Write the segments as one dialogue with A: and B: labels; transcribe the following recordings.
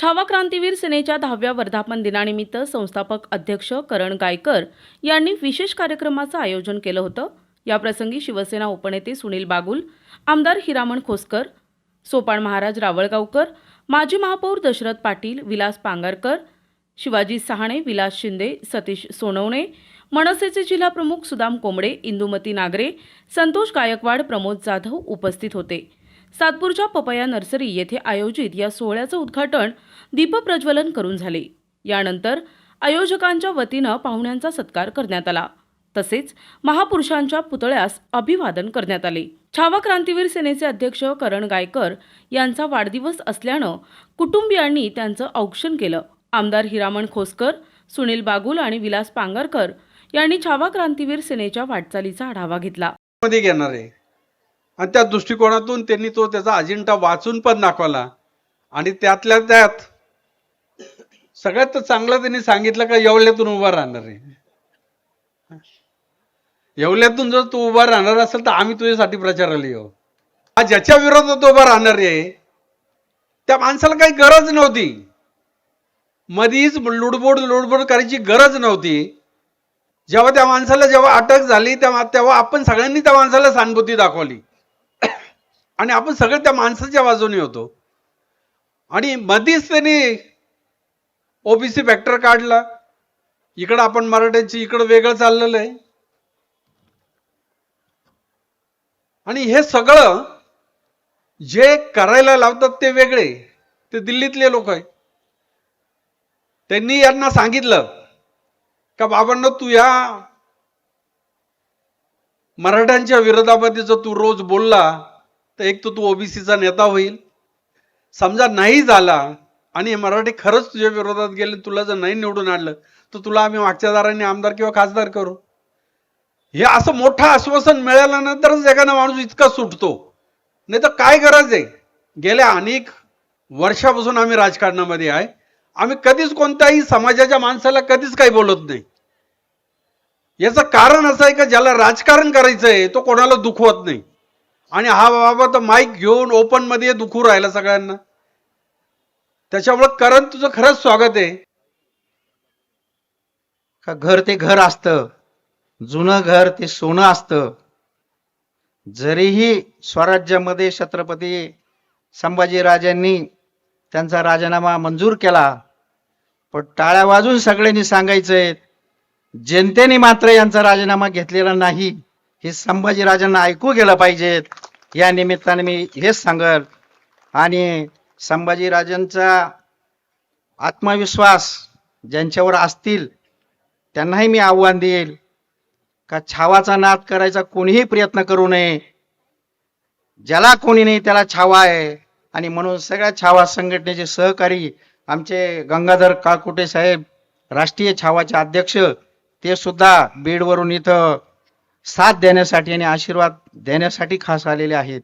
A: छावा क्रांतीवीर सेनेच्या दहाव्या वर्धापन दिनानिमित्त संस्थापक अध्यक्ष करण गायकर यांनी विशेष कार्यक्रमाचं आयोजन केलं होतं. याप्रसंगी शिवसेना उपनेते सुनील बागुल आमदार हिरामण खोसकर सोपाण महाराज रावळगावकर माजी महापौर दशरथ पाटील विलास पांगारकर शिवाजी सहाणे विलास शिंदे सतीश सोनवणे मनसेचे जिल्हाप्रमुख सुदाम कोंबडे इंदुमती नागरे संतोष गायकवाड प्रमोद जाधव उपस्थित होते. सातपूरच्या पपया नर्सरी येथे आयोजित या सोहळ्याचं उद्घाटन दीपप्रज्वलन करून झाले. यानंतर आयोजकांच्या वतीनं पाहुण्यांचा सत्कार करण्यात आला. तसेच महापुरुषांच्या पुतळ्यास अभिवादन करण्यात आले. छावा क्रांतीवीर सेनेचे अध्यक्ष करण गायकर यांचा वाढदिवस असल्यानं कुटुंबियांनी त्यांचं औक्षण केलं. आमदार हिरामण खोसकर सुनील बागुल आणि विलास पांगरकर यांनी छावा क्रांतीवीर सेनेच्या वाटचालीचा आढावा घेतला.
B: मध्ये घेणार आहे. आणि त्या दृष्टिकोनातून त्यांनी तो त्याचा अजेंडा वाचून पण दाखवला. आणि त्यातल्या त्यात सगळ्यात चांगलं त्यांनी सांगितलं का येवल्यातून उभा राहणार आहे. येवल्यातून जर तू उभा राहणार असेल तर आम्ही तुझ्यासाठी प्रचाराला येऊ. हा ज्याच्या विरोधात उभा राहणार आहे त्या माणसाला काही गरज नव्हती. मधीच लुडबुड लुडबुड करायची गरज नव्हती. जेव्हा त्या माणसाला जेव्हा अटक झाली तेव्हा तेव्हा आपण सगळ्यांनी त्या माणसाला सहानुभूती दाखवली. आणि आपण सगळे त्या माणसाच्या बाजूने होतो. आणि मधीच त्यांनी ओबीसी फॅक्टर काढला. इकडं आपण मराठ्यांची इकडं वेगळं चाललेलं आहे. आणि हे सगळं जे करायला लावतात ते वेगळे. ते दिल्लीतले लोक आहे त्यांनी यांना सांगितलं का बाबांना तू या मराठ्यांच्या विरोधामध्ये जर तू रोज बोलला तर एक तर तू ओबीसीचा नेता होईल. समजा नाही झाला आणि मराठी खरंच तुझ्या विरोधात गेले तुला जर नाही निवडून आणलं तर तुला आम्ही मागच्या दाराने आमदार किंवा खासदार करू. हे असं मोठं आश्वासन मिळाल्यानंतरच एखादा माणूस इतका सुटतो. नाही तर काय गरज आहे? गेल्या अनेक वर्षापासून आम्ही राजकारणामध्ये आहे. आम्ही कधीच कोणत्याही समाजाच्या माणसाला कधीच काही बोलत नाही. याचं कारण असं आहे का ज्याला राजकारण करायचं आहे तो कोणाला दुखवत नाही. आणि हा बाबा तर माईक घेऊन ओपनमध्ये दुखू राहिला सगळ्यांना. त्याच्यामुळे करण तुझं खरंच स्वागत आहे.
C: का घर ते घर असतं जुनं घर ते सोनं असतं. जरीही स्वराज्यामध्ये छत्रपती संभाजीराजांनी त्यांचा राजीनामा मंजूर केला पण टाळ्या वाजून सगळ्यांनी सांगायचंय जनतेने मात्र यांचा राजीनामा घेतलेला नाही. हे संभाजीराजांना ऐकू गेलं पाहिजेत. या निमित्ताने मी हेच सांगल. आणि संभाजीराजांचा आत्मविश्वास ज्यांच्यावर असतील त्यांनाही मी आव्हान देईल. का छावाचा नाद करायचा कोणीही प्रयत्न करू नये. ज्याला कोणी नाही त्याला छावा आहे. आणि म्हणून सगळ्या छावा संघटनेचे सहकारी आमचे गंगाधर काळकुटे साहेब राष्ट्रीय छावाचे अध्यक्ष ते सुद्धा बीडवरून इथं साथ देण्यासाठी आणि आशीर्वाद देण्यासाठी खास आलेले आहेत.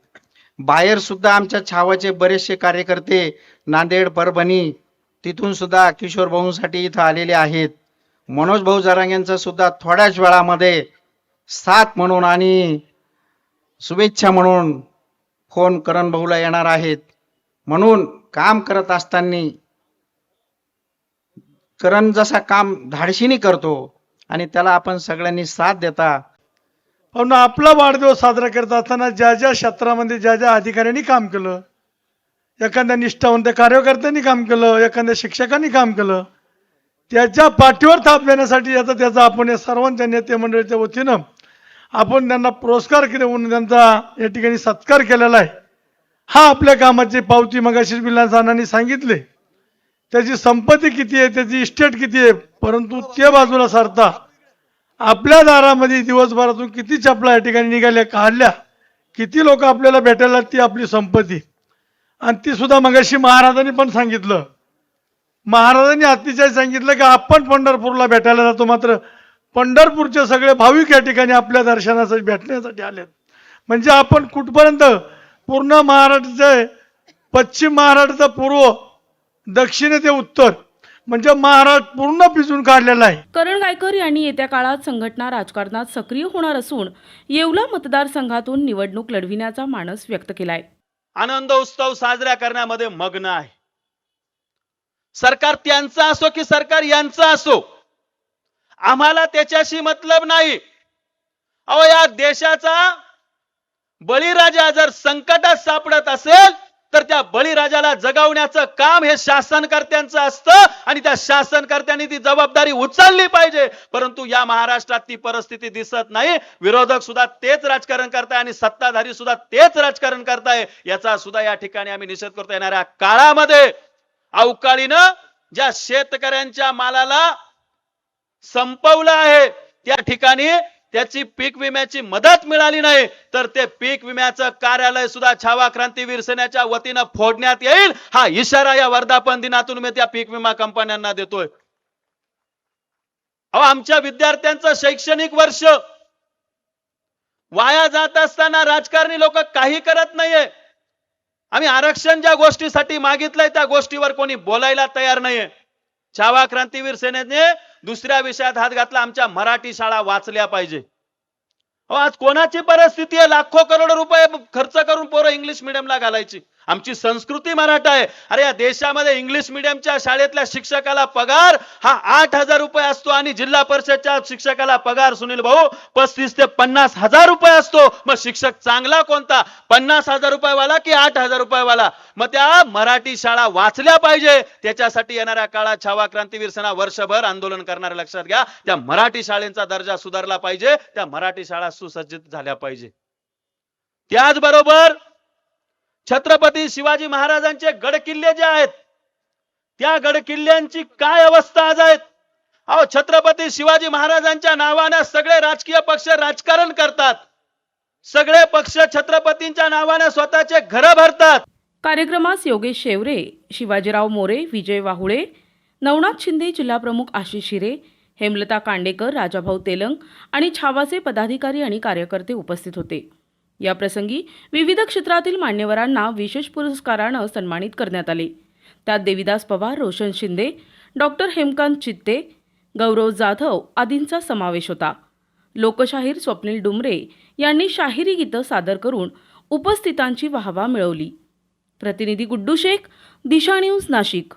C: बाहेर सुद्धा आमच्या छावाचे बरेचसे कार्यकर्ते नांदेड परभणी तिथून सुद्धा किशोर भाऊंसाठी इथं आलेले आहेत. मनोज भाऊ जरांग्यांचा सुद्धा थोड्याच वेळामध्ये साथ म्हणून आणि शुभेच्छा म्हणून फोन करण भाऊला येणार आहेत. म्हणून काम करत असताना करण जसा काम धाडशीने करतो आणि त्याला आपण सगळ्यांनी साथ देता
D: पण आपला वाढदिवस साजरा करत असताना ज्या ज्या क्षेत्रामध्ये ज्या ज्या अधिकाऱ्यांनी काम केलं एखाद्या निष्ठावंत कार्यकर्त्यांनी काम केलं एखाद्या शिक्षकांनी काम केलं त्याच्या पाठीवर थाप देण्यासाठी याचा त्याचा आपण या सर्वांच्या नेते मंडळीच्या वतीनं आपण त्यांना पुरस्कार केले म्हणून त्यांचा या ठिकाणी सत्कार केलेला आहे. हा आपल्या कामाची पावती मगाशी विलास सांगितले. त्याची संपत्ती किती आहे त्याची इस्टेट किती आहे परंतु ते बाजूला सारता आपल्या दारामध्ये दिवसभरातून किती चपला या ठिकाणी निघाल्या काढल्या किती लोक आपल्याला भेटायला ती आपली संपत्ती. आणि ती सुद्धा मगाशी महाराजांनी पण सांगितलं. महाराजांनी अतिशय सांगितलं की आपण पंढरपूरला भेटायला जातो मात्र पंढरपूरचे सगळे भाविक या ठिकाणी आपल्या दर्शनासाठी भेटण्यासाठी आलेत. म्हणजे आपण कुठपर्यंत पूर्ण महाराष्ट्राचे पश्चिम महाराष्ट्राचा पूर्व दक्षिणे ते उत्तर म्हणजे महाराष्ट्र पूर्ण पिजून काढलेला आहे.
A: करण गायकर यांनी येत्या काळात संघटना राजकारणात सक्रिय होणार असून येवला मतदारसंघातून निवडणूक लढविण्याचा मानस व्यक्त केलाय.
E: आनंद उत्सव साजरा करण्यामध्ये मग्न आहे. सरकार त्यांचं असो की सरकार यांचं असो आम्हाला त्याच्याशी मतलब नाही. अहो या देशाचा बळीराजा जर संकटात सापडत असेल तर त्या बळीराजाला जगवण्याचं काम हे शासनकर्त्यांचं असतं आणि त्या शासनकर्त्यांनी ती जबाबदारी उचलली पाहिजे. परंतु या महाराष्ट्रात ती परिस्थिती दिसत नाही. विरोधक सुद्धा तेच राजकारण करताय आणि सत्ताधारी सुद्धा तेच राजकारण करताय. याचा सुद्धा या ठिकाणी आम्ही निषेध करतो येणाऱ्या काळामध्ये. अवकाळीनं ज्या शेतकऱ्यांच्या मालाला संपवलं आहे त्या ठिकाणी त्याची पीक विम्याची मदत मिळाली नाही तर ते पीक विम्याचं कार्यालय सुद्धा छावा क्रांतीवीर सेनेच्या वतीनं फोडण्यात येईल. हा इशारा या वर्धापन दिनातून मी त्या पीक विमा कंपन्यांना देतोय. अहो आमच्या विद्यार्थ्यांचं शैक्षणिक वर्ष वाया जात असताना राजकारणी लोक काही करत नाहीये. आम्ही आरक्षण ज्या गोष्टीसाठी मागितलंय त्या गोष्टीवर कोणी बोलायला तयार नाहीये. छावा क्रांतीवीर सेनेने दुसऱ्या विषयात हात घातला आमच्या मराठी शाळा वाचल्या पाहिजे. हो, आज कोणाची परिस्थिती आहे? लाखो करोड रुपये खर्च करून पोरं इंग्लिश मिडियमला घालायची. आमची संस्कृती मराठा आहे. अरे या देशामध्ये इंग्लिश मिडियमच्या शाळेतल्या शिक्षकाला पगार हा आठ हजार रुपये असतो आणि जिल्हा परिषदच्या शिक्षकाला पगार सुनील भाऊ पस्तीस ते पन्नास हजार रुपये असतो. मग शिक्षक चांगला कोणता? पन्नास हजार रुपयेवाला की आठ हजार रुपयेवाला? मग त्या मराठी शाळा वाचल्या पाहिजे. त्याच्यासाठी येणाऱ्या काळात छावा क्रांतीवीर सेना वर्षभर आंदोलन करणार लक्षात घ्या. त्या मराठी शाळेंचा दर्जा सुधारला पाहिजे. त्या मराठी शाळा सुसज्जित झाल्या पाहिजे. त्याचबरोबर छत्रपती शिवाजी महाराजांचे गडकिल्ले जे आहेत त्या गडकिल्ल्यांची काय अवस्था आज आहेत? अहो छत्रपती शिवाजी महाराजांच्या नावानं सगळे राजकीय पक्ष राजकारण करतात. सगळे पक्ष छत्रपतींच्या नावानं स्वतःचे घर भरतात.
A: कार्यक्रमास योगेश शेवरे शिवाजीराव मोरे विजय वाहुळे नवनाथ शिंदे जिल्हाप्रमुख आशिष शिरे हेमलता कांडेकर राजाभाऊ तेलंग आणि छावाचे पदाधिकारी आणि कार्यकर्ते उपस्थित होते. याप्रसंगी विविध क्षेत्रातील मान्यवरांना विशेष पुरस्कारानं सन्मानित करण्यात आले. त्यात देविदास पवार रोशन शिंदे डॉक्टर हेमकांत चित्ते गौरव जाधव आदींचा समावेश होता. लोकशाहीर स्वप्नील डुमरे यांनी शाहिरी गीतं सादर करून उपस्थितांची वाहवा मिळवली. प्रतिनिधी गुड्डू शेख दिशा न्यूज नाशिक.